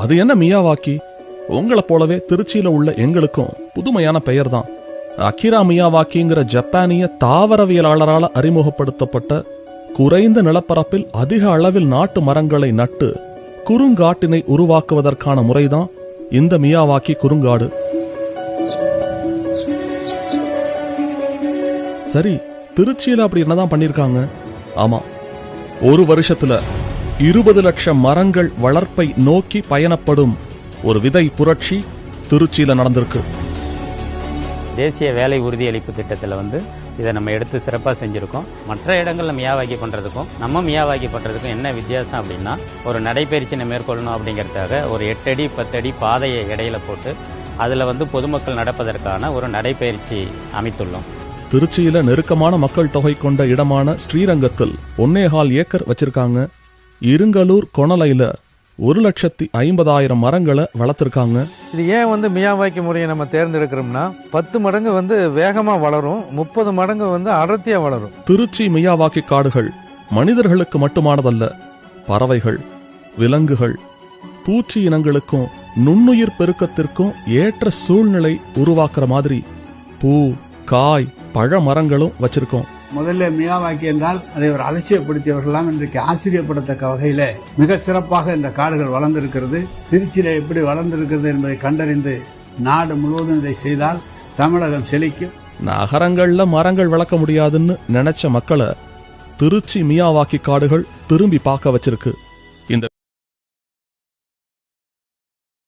அது என்ன மியாவாக்கி? உங்களை போலவே திருச்சியில உள்ள எங்களுக்கும் புதுமையான பெயர் தான் அகிரா மியாவாக்கிங்கிற ஜப்பானிய தாவரவியலாளரால அறிமுகப்படுத்தப்பட்ட குறைந்த நிலப்பரப்பில் அதிக அளவில் நாட்டு மரங்களை நட்டு குறுங்காட்டினை உருவாக்குவதற்கான முறைதான் இந்த மியாவாக்கி குறுங்காடு. சரி திருச்சியில அப்படி என்னதான் பண்ணிருக்காங்க? ஆமா ஒரு வருஷத்துல இருபது லட்சம் மரங்கள் வளர்ப்பை நோக்கி பயணப்படும் ஒரு விதை புரட்சி திருச்சியில நடந்திருக்கு. தேசிய வேலை உறுதியளிப்பு திட்டத்தில் வந்து இதை நம்ம எடுத்து சிறப்பாக செஞ்சுருக்கோம். மற்ற இடங்களில் மியாவாக்கி பண்ணுறதுக்கும் நம்ம மியாவாக்கி பண்ணுறதுக்கும் என்ன வித்தியாசம் அப்படின்னா ஒரு நடைபயிற்சியை மேற்கொள்ளணும் அப்படிங்கிறதுக்காக ஒரு எட்டடி பத்தடி பாதையை இடையில போட்டு அதில் வந்து பொதுமக்கள் நடப்பதற்கான ஒரு நடைபயிற்சி அமைத்துள்ளோம். திருச்சியில நெருக்கமான மக்கள் தொகை கொண்ட இடமான ஸ்ரீரங்கத்தில் ஒன்னேகால் ஏக்கர் வச்சிருக்காங்க. இருங்கலூர் கொணலையில ஒரு லட்சத்தி ஐம்பதாயிரம் மரங்களை வளர்த்திருக்காங்க. இது ஏன் வந்து மியாவாக்கி முறையை நம்ம தேர்ந்தெடுக்கிறோம்னா பத்து மடங்கு வந்து வேகமா வளரும் முப்பது மடங்கு வந்து அடர்த்தியா வளரும். திருச்சி மியாவாக்கி காடுகள் மனிதர்களுக்கு மட்டுமானதல்ல பறவைகள் விலங்குகள் பூச்சி இனங்களுக்கும் நுண்ணுயிர் பெருக்கத்திற்கும் ஏற்ற சூழ்நிலை உருவாக்குற மாதிரி பூ காய் பழ மரங்களும் வச்சிருக்கோம். முதல்ல மியாவாக்கி என்றால் அதை ஒரு அலட்சியப்படுத்தியவர்களாம் இன்றைக்கு ஆச்சரியப்படத்தக்க வகையில மிக சிறப்பாக இந்த காடுகள் வளர்ந்திருக்கிறது. திருச்சியில எப்படி வளர்ந்திருக்கிறது என்பதை கண்டறிந்து நாடு முழுவதும் இதை செய்தால் தமிழகம் செழிக்கும். நகரங்கள்ல மரங்கள் வளர்க்க முடியாதுன்னு நினைச்ச மக்களை திருச்சி மியாவாக்கி காடுகள் திரும்பி பார்க்க வச்சிருக்கு.